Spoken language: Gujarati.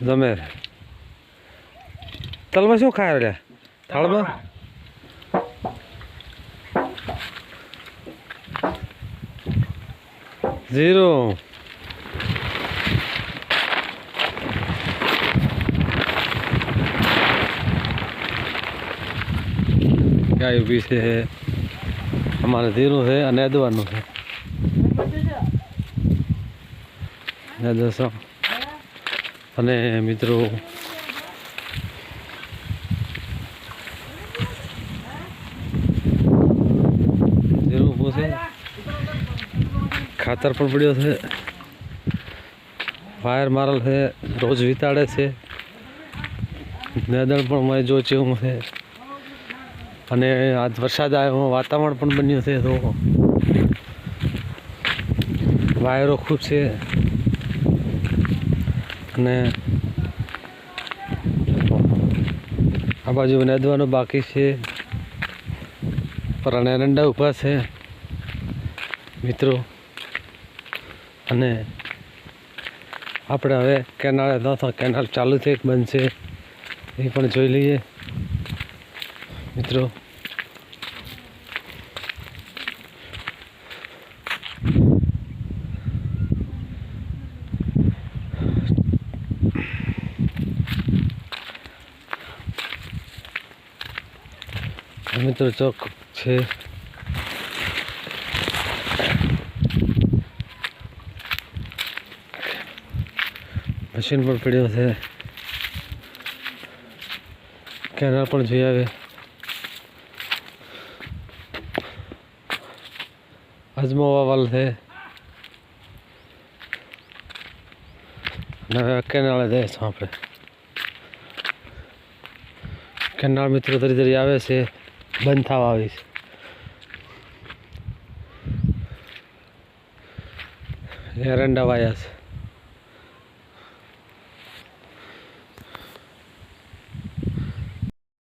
જમે તલમાં શું ખાય રહ્યા થાળમાં? ઝીરો ગાય ઊભી છે. અમારે ધીરું છે અને અદવાનું છે. દસો અને મિત્રો ઊભું છે. ખાતર પણ પડ્યો છે. વાયર મારેલ છે. રોજ વિતાડે છે. નેદણ પણ મેં જો છે. અને આજ વરસાદ આવ્યો વાતાવરણ પણ બન્યું છે, તો વાયરો ખૂબ છે. અને આ બાજુ વનાદવાનું બાકી છે. પર અને એરંડા ઊભા છે, મિત્રો. અને આપણે હવે કેનાલ કેનાલ ચાલુ છે બનશે એ પણ જોઈ લઈએ. મિત્રો મિત્રો ચોક છે મશીન પણ પડ્યો છે કેનાલ પણ જોઈ આવે અજમો વાવલ છે હવે કેનાલે જઈશું આપણે કેનાળ મિત્રો તરી તરી આવે છે, બંધ થવા આવી છે. એરંડા વાયા છે.